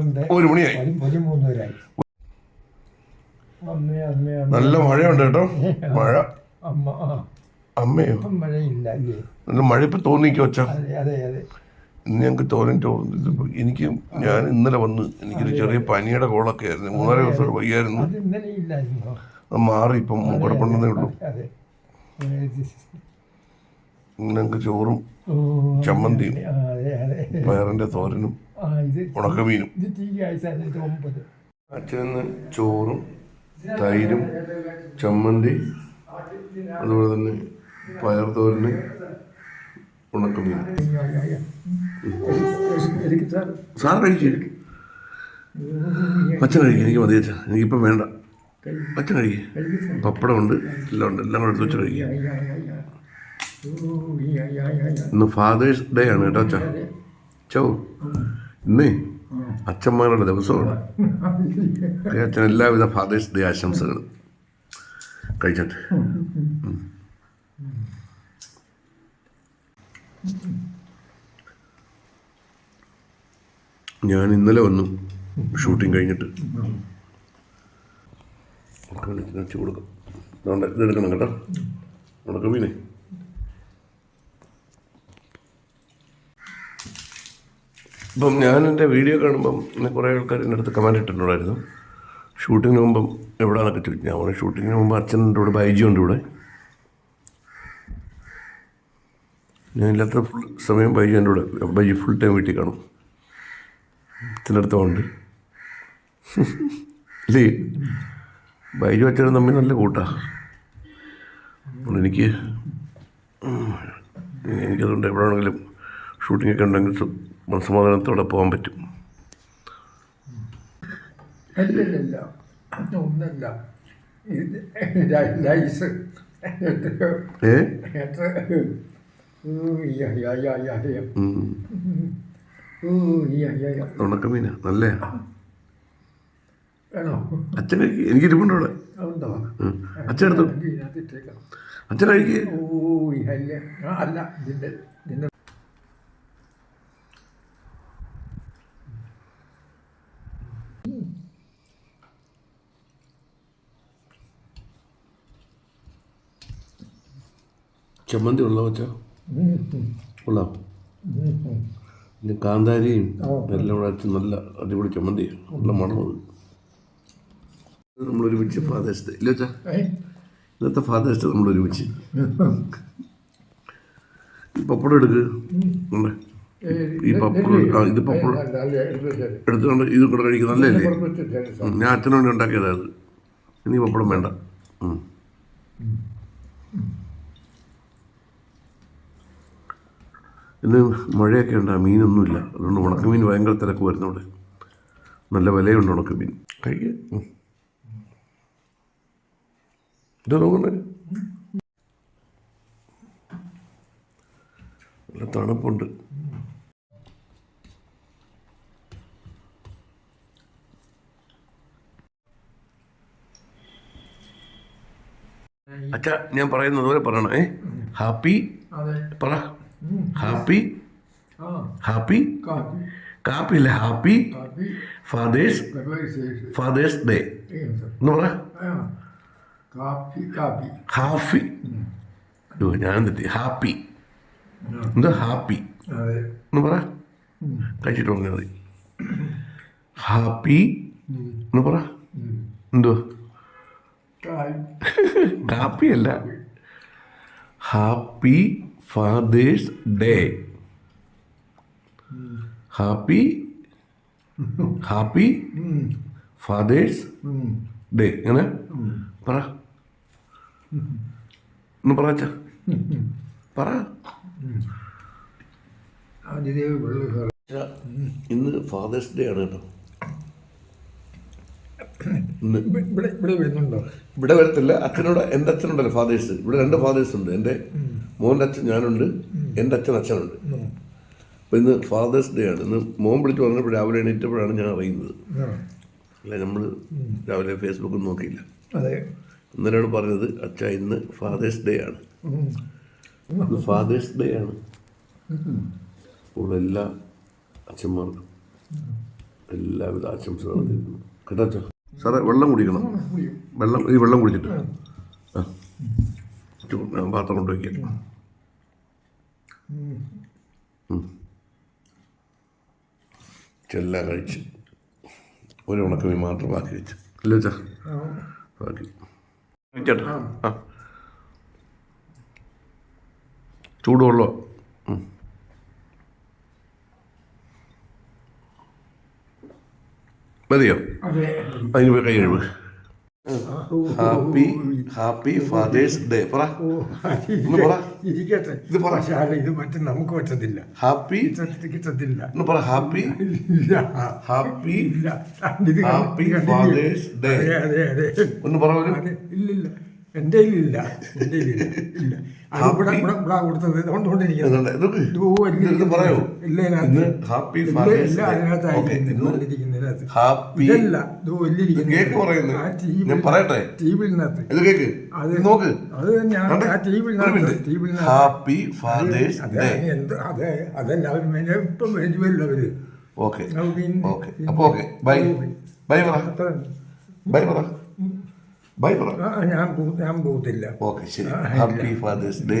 പന്ത്രണ്ട് ഒരു മണിയായി. പതി- പതിമൂന്ന് വരായി അമ്മേ അമ്മേ നല്ല മഴയുണ്ട് കേട്ടോ. മഴ. അമ്മ അമ്മയോ? മഴയില്ല നല്ല മഴ ഇപ്പൊ തോന്നിക്കോ അച്ഛ? അതെ അതെ ഇന്ന് ഞങ്ങൾക്ക് തോന്നിട്ട് എനിക്ക് ഞാൻ ഇന്നലെ വന്ന് എനിക്കൊരു ചെറിയ പനിയുടെ കോളൊക്കെ ആയിരുന്നു. മൂന്നര ദിവസം വയ്യായിരുന്നു. അത് മാറി ഇപ്പം കുഴപ്പമുണ്ടെന്നേ ഉള്ളൂ. അതെ ഞങ്ങൾക്ക് ചോറും ചമ്മന്തിയും പയറിന്റെ തോരനും ഉണക്കമീനും അച്ഛന് ചോറും തൈരും ചമ്മന്തി അതുപോലെ തന്നെ പയർ തോരന് ഉണക്കമീൻ സാർ കഴിച്ചു അച്ഛൻ കഴിക്കും എനിക്ക് മതി അച്ഛൻ. എനിക്കിപ്പം വേണ്ട. അച്ഛൻ കഴിക്കും. പപ്പടമുണ്ട് എല്ലാം ഉണ്ട് എല്ലാം കൂടെ എടുത്ത് വെച്ച് കഴിക്കും. ഇന്ന് ഫാദേഴ്സ് ഡേ ആണ് കേട്ടോ അച്ഛ. ചോ ഇന്നേ അച്ഛന്മാരുടെ ദിവസമാണ്. അച്ഛൻ എല്ലാവിധ ഫാദേഴ്സ് ഡേ ആശംസകൾ കഴിച്ചത് ഞാൻ ഇന്നലെ വന്നു ഷൂട്ടിംഗ് കഴിഞ്ഞിട്ട്. കൊടുക്കും. ഇതെടുക്കണം കേട്ടോ. ഉണക്കമീനെ ഇപ്പം ഞാൻ എന്റെ വീഡിയോ കാണുമ്പം എന്നെ കുറേ ആൾക്കാർ എന്റെ അടുത്ത് കമാൻഡ് ഇട്ടിട്ടുണ്ടായിരുന്നു. ഷൂട്ടിങ്ങിന് മുമ്പം എവിടെയാണെന്നൊക്കെ ചോദിച്ചു. ഞാൻ പറഞ്ഞു ഷൂട്ടിങ്ങിന് മുമ്പ് അച്ഛന്റെ ഇവിടെ ബൈജി ഉണ്ട് ഇവിടെ. ഞാൻ ഇല്ലാത്ത ഫുൾ സമയം ബൈജി എന്റെ കൂടെ ബൈജി ഫുൾ ടൈം വീട്ടിൽ കാണും. ഉണ്ട്. ഇല്ലേ? ബൈജു അച്ഛനും തമ്മിൽ നല്ല കൂട്ടാണ് അപ്പോൾ എനിക്ക് എനിക്കതുകൊണ്ട് എവിടെ ഷൂട്ടിങ്ങൊക്കെ ഉണ്ടെങ്കിൽ മനസ്സമാധാനത്തോടെ പോകാൻ പറ്റും. അല്ലല്ല ഒന്നല്ല ലൈസ്. ഉണക്കമീനാ നല്ലയാ വേണോ? അച്ഛൻ എനിക്ക് ഇരിപ്പുണ്ട് അവിടെ. അച്ഛൻ എടുത്തു. അച്ഛൻ കഴിക്കുക അല്ല ആ, അല്ല ഇതിന്റെ ഇതിന്റെ ചമ്മന്തി ഉള്ള വെച്ചാ ഉം, ഉം, കൊള്ളാം ഉം, ഉം. പിന്നെ കാന്താരിയും. എല്ലാം കൂടെ നല്ല അടിപൊളി ചമ്മന്തി നല്ല മണമത് നമ്മളൊരുമിച്ച് നമ്മൾ ഒരുമിച്ച് ഫാദേഴ്സ് ഡേ ഇല്ല വെച്ചാ? ഇന്നത്തെ ഫാദേഴ്സ് ഡേ നമ്മൾ ഒരുമിച്ച് ഈ പപ്പടം എടുക്ക്. ഈ പപ്പടം ആ ഇത് പപ്പടം. എടുത്തുകൊണ്ട് ഇത് കൂടെ കഴിക്കും നല്ലതല്ലേ? ഞാൻ അച്ഛനോണ്ടി ഉണ്ടാക്കിയതായത് ഇനി പപ്പടം വേണ്ട. ഇന്ന് മഴയൊക്കെ ഉണ്ട് മീനൊന്നുമില്ല. അതുകൊണ്ട് ഉണക്കമീൻ ഭയങ്കര തിരക്ക് വരുന്നുണ്ട്. നല്ല വിലയുണ്ട് ഉണക്കമീൻ. കഴിക്കുക. ഇത് നോക്കണേ നല്ല തണുപ്പുണ്ട്. അച്ഛ ഞാൻ പറയുന്നത് പോലെ പറയണേ. ഹാപ്പി? അതെ. പറ. ഹാപ്പി. ഹാപ്പി. കാപ്പി. അല്ല? ഹാപ്പി. ഫാദേഴ്സ്. Father's day. എന്ന് പറ. ഞാൻ തെറ്റി ഹാപ്പി. എന്താ ഹാപ്പി? എന്ന് പറ. കഴിച്ചിട്ട് പറഞ്ഞാൽ മതി. ഹാപ്പി. എന്ന് പറ. എന്തോ കാപ്പി. അല്ല happy. Father's day happy happy father's day അങ്ങനെ പറ. ഒന്ന് പറ ഇന്ന് ഫാദേഴ്സ് ഡേ ആണ് കേട്ടോ. ഇവിടെ ഇവിടെ വരുന്നുണ്ടോ? ഇവിടെ വരത്തില്ല. അച്ഛനോട് എന്റെ അച്ഛനുണ്ടല്ലോ ഫാദേഴ്സ് ഇവിടെ രണ്ട് ഫാദേഴ്സ് ഉണ്ട്. എന്റെ മോന്റെ അച്ഛൻ ഞാനുണ്ട് എന്റെ അച്ഛൻ അച്ഛനുണ്ട്. അപ്പോൾ ഇന്ന് ഫാദേഴ്സ് ഡേ ആണ്. ഇന്ന് മോൻ വിളിച്ച് പറഞ്ഞപ്പോൾ രാവിലെ എണീറ്റപ്പോഴാണ് ഞാൻ അറിയുന്നത്. അല്ല നമ്മൾ രാവിലെ ഫേസ്ബുക്കിൽ നോക്കിയില്ല. അതെ. ഇന്നലെയാണ് പറഞ്ഞത് അച്ഛ ഇന്ന് ഫാദേഴ്സ് ഡേ ആണ്. ഇന്ന് ഫാദേഴ്സ് ഡേ ആണ്. അപ്പോൾ എല്ലാ അച്ഛന്മാർക്കും എല്ലാവിധ ആശംസകളും തരുന്നു കേട്ടോ അച്ഛാ? സാറേ വെള്ളം കുടിക്കണം. വെള്ളം ഈ വെള്ളം കുടിച്ചിട്ട്. ആ. ചൂ- ഞാൻ പാത്രം കൊണ്ടുവയ്ക്കാം എല്ലാം കഴിച്ച്. ഒരു ഉണക്കമീൻ മാത്രം ബാക്കി വെച്ച്. അല്ലേ അച്ഛാ ബാക്കി. ചേട്ടാ. ആ. ചൂടുവെള്ളം. മതിയോ? അതെ. അതിന് പോയി കൈ കഴിവ് ഹാപ്പി ഹാപ്പി ഫാദേഴ്സ് ഡേ പറ. ഇരിക്കട്ടെ. ഇത് പറ. ഇത് മറ്റും നമുക്ക് പറ്റത്തില്ല. ഹാപ്പി കിട്ട- കിട്ടത്തില്ല ഒന്ന് പറ. Happy happy happy father's day ഒന്ന് പറ ഒരു അതെ ഇല്ലില്ല. എന്റെ ഇല്ല എന്റെ കയ്യിലില്ല ഇല്ല. അത് ഇവിടെ ഇവിടെ ഇവിടെ കൊടുത്തത് കൊണ്ടുകൊണ്ടിരിക്കുന്നത് പറയൂ. ഇല്ല, ഇല്ല ഇതിനകത്ത്. ഹാപ്പി ഇല്ല, ഇല്ല. ഹാപ്പി ഇത് ആ ഞാൻ പറയട്ടെ? ഇത് കേക്ക്? അത് നോക്ക്. അത് ഞാൻ? ആ ഹാപ്പി ഫാദേഴ്സ് അതെ എന്ത് അതെ അതെല്ലാവരും അവർ ഓക്കെ. അത് പിന്നെ- ഓക്കെ. അപ്പൊ ഓക്കെ. ബൈ. ബൈ പറ. ബൈ പറ. ബൈ പറ ഞാൻ ഞാൻ പോകത്തില്ല. ഓക്കെ ശരി. Happy father's day